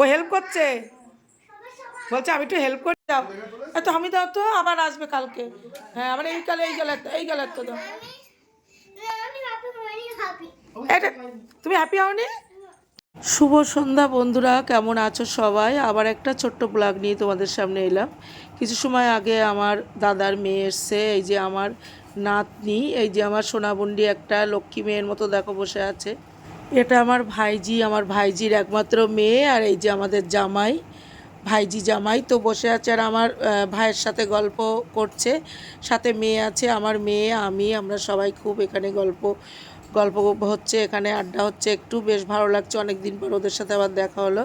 ও help করছে? বলছে, আমি একটু হেল্প করে দাও। এত আমি দাও তো, আবার আসবে কালকে। হ্যাঁ আমার এই কালে, এই গেলে এই গেলে তো দাও। এটা, তুমি হ্যাপি হওনি? শুভ সন্ধ্যা বন্ধুরা, কেমন আছো সবাই? আবার একটা ছোট্ট ব্লগ নিয়ে তোমাদের সামনে এলাম। কিছু সময় আগে আমার দাদার মেয়ে এসছে, এই যে আমার নাতনি, এই যে আমার সোনাবন্ডি একটা লক্ষ্মী মেয়ের মতো দেখো বসে আছে। এটা আমার ভাইজি, আমার ভাইজির একমাত্র মেয়ে আর এই যে আমাদের জামাই, ভাইজি জামাই তো বসে আছে আর আমার ভাইয়ের সাথে গল্প করছে, সাথে মেয়ে আছে, আমার মেয়ে, আমি, আমরা সবাই খুব এখানে গল্প গল্প হচ্ছে, এখানে আড্ডা হচ্ছে, একটু বেশ ভালো লাগছে অনেক দিন পর ওদের সাথে আবার দেখা হলো।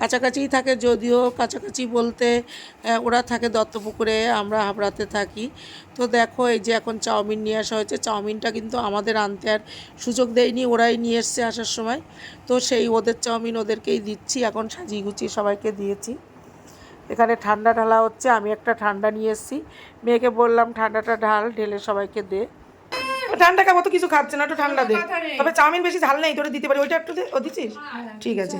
কাছাকাছিই থাকে যদিও কাছাকাছি বলতে ওরা থাকে দত্তপুকুরে আমরা হাবড়াতে থাকি। তো দেখো এই যে এখন চাউমিন নিয়ে আসা হয়েছে। চাউমিনটা কিন্তু আমাদের আনতে আর সুযোগ দেয়নি ওরাই নিয়ে এসছে আসার সময়। তো সেই ওদের চাউমিন ওদেরকেই দিচ্ছি এখন সাজিয়ে গুছিয়ে সবাইকে দিয়েছি। এখানে ঠান্ডা ঢালা হচ্ছে আমি একটা ঠান্ডা নিয়ে এসেছি। মেয়েকে বললাম ঠান্ডাটা ঢাল ঢেলে সবাইকে দে। ঠান্ডা খাব তো কিছু খাচ্ছে না একটু ঠান্ডা দে। তবে চাউমিন বেশি ঝাল নেই তোরা দিতে পারি ওইটা একটু দে ও দিচ্ছিস? ঠিক আছে।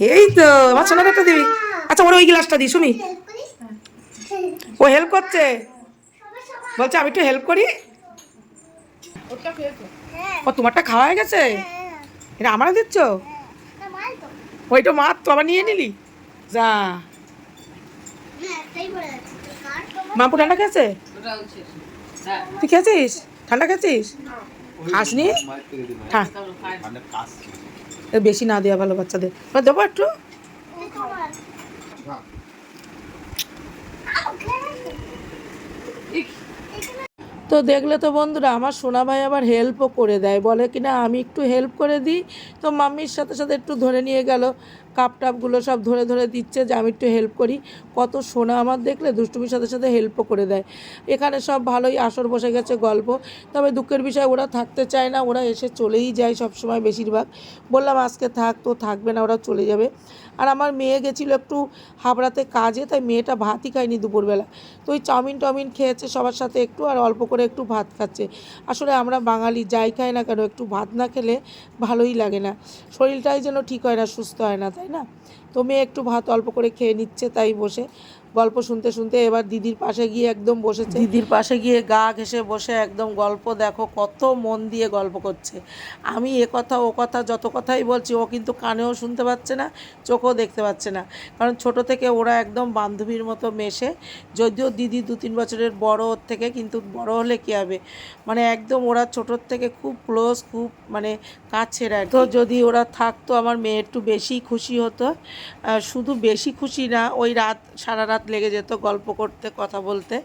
এই তো আমার সোনাটা দিবি। আচ্ছা ওর ওই গ্লাসটা দি শুনি। ও হেল্প করছে। বলছে আমি একটু হেল্প করি। ও তোমারটা খাওয়া হয়ে গেছে? এটা আমারও দিচ্ছ? ওইটা মার তো আবার নিয়ে নিলি? যা। মাপু ঠান্ডা খেয়েছে? তুই খেয়েছিস? ঠান্ডা খেয়েছিস? খাসনি? ঠা- এ বেশি না দেওয়া ভালো বাচ্চাদের। দেবো একটু। তো দেখলে তো বন্ধুরা, আমার সোনা ভাই আবার হেল্পও করে দেয়। বলে কিনা, আমি একটু হেল্প করে দিই। তো মাম্মির সাথে সাথে একটু ধরে নিয়ে গেল। কাপ টাপগুলো সব ধরে ধরে দিচ্ছে যে আমি একটু হেল্প করি। কত সোনা আমার দেখলে দুষ্টুমির সাথে সাথে হেল্পও করে দেয়। এখানে সব ভালোই আসর বসে গেছে গল্প। তবে দুঃখের বিষয়, ওরা থাকতে চায় না, ওরা এসে চলেই যায় সব সময় বেশিরভাগ। বললাম, আজকে থাক, তো থাকবে না, ওরা চলে যাবে। আর আমার মেয়ে গেছিল একটু হাবড়াতে কাজে, তাই মেয়েটা ভাতই খায়নি দুপুরবেলা। তো ওই চাউমিন টাউমিন খেয়েছে সবার সাথে একটু, আর অল্প করে একটু ভাত খাচ্ছে। আসলে আমরা বাঙালি, যাই খাই না কেন, একটু ভাত না খেলে ভালোই লাগে না। শরীরটাই যেন ঠিক হয় না, সুস্থ হয় না, তাই না? তো মেয়ে একটু ভাত অল্প করে খেয়ে নিচ্ছে তাই বসে। গল্প শুনতে শুনতে এবার দিদির পাশে গিয়ে একদম বসেছে। দিদির পাশে গিয়ে গা ঘেসে বসে একদম গল্প দেখো কত মন দিয়ে গল্প করছে। আমি এ কথা ও কথা যত কথাই বলছি ও কিন্তু কানেও শুনতে পাচ্ছে না চোখেও দেখতে পাচ্ছে না। কারণ ছোট থেকে ওরা একদম বান্ধবীর মতো মেশে যদিও দিদি দু তিন বছরের বড় ওর থেকে কিন্তু বড় হলে কী হবে? মানে একদম ওরা ছোটোর থেকে খুব ক্লোজ খুব মানে কাছের আর তো যদি ওরা থাকতো আমার মেয়ে একটু বেশি খুশি হতো। শুধু বেশি খুশি না ওই রাত সারা রাত লেগে যেত গল্প করতে কথা বলতে।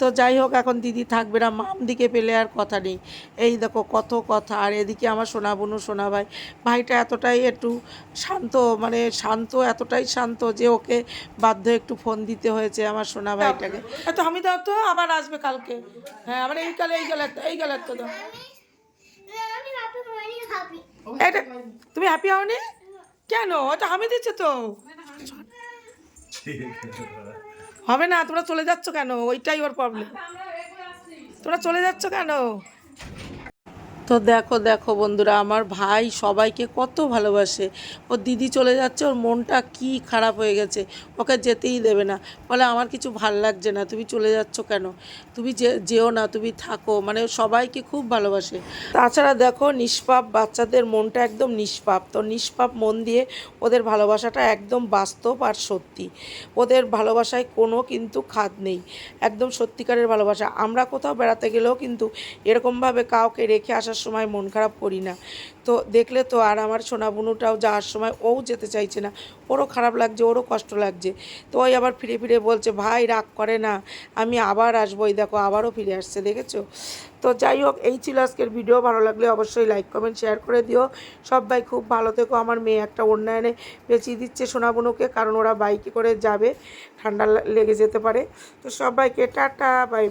তো যাই হোক এখন দিদি থাকবে না মাম দিকে পেলে আর কথা নেই। এই দেখো কত কথা আর এদিকে আমার সোনা বোনু সোনা ভাই ভাইটা এতটাই একটু শান্ত মানে শান্ত এতটাই শান্ত যে ওকে বাধ্য একটু ফোন দিতে হয়েছে আমার সোনা ভাইটাকে তো আমি দাও তো আবার আসবে কালকে। হ্যাঁ আমার এই কালে এই গেলে এই গেলে তো দাও। এটা তুমি হ্যাপি হওনি? কেন? ওটা আমি দিচ্ছে তো। হবে না তোমরা চলে যাচ্ছ কেন? ওইটাই ওর প্রবলেম তোমরা চলে যাচ্ছ কেন? তো দেখো দেখো বন্ধুরা, আমার ভাই সবাইকে কত ভালোবাসে। ওর দিদি চলে যাচ্ছে, ওর মনটা কি খারাপ হয়ে গেছে, ওকে যেতেই দেবে না। বলে, আমার কিছু ভালো লাগছে না, তুমি চলে যাচ্ছ কেন? তুমি যে, যেও না, তুমি থাকো। মানে সবাইকে খুব ভালোবাসে। তাছাড়া দেখো, নিষ্পাপ বাচ্চাদের মনটা একদম নিষ্পাপ। তো নিষ্পাপ মন দিয়ে ওদের ভালোবাসাটা একদম বাস্তব আর সত্যি। ওদের ভালোবাসায় কোনো কিন্তু খাদ নেই, একদম সত্যিকারের ভালোবাসা। আমরা কোথাও বেড়াতে গেলেও কিন্তু এরকমভাবে কাউকে রেখে আসার সময় মন খারাপ করি না। তো দেখলে তো আর আমার সোনা বুনুটাও যাওয়ার সময় ও যেতে চাইছে না। ওরও খারাপ লাগছে, ওরও কষ্ট লাগছে। তো ওই আবার ফিরে ফিরে বলছে, ভাই, রাগ করে না। আমি আবার আসব। এই দেখো, আবারও ফিরে আসছে, দেখেছ? তো যাই হোক, এই ছিল আজকের ভিডিও। ভালো লাগলে অবশ্যই লাইক, কমেন্ট, শেয়ার করে দিও। সবাই খুব ভালো থেকো। আমার মেয়ে একটা উন্নয়নে বেঁচিয়ে দিচ্ছে সোনা সোনাবনুকে, কারণ ওরা বাইকে করে যাবে। ঠান্ডা লেগে যেতে পারে। তো সবাইকে টাটা বাই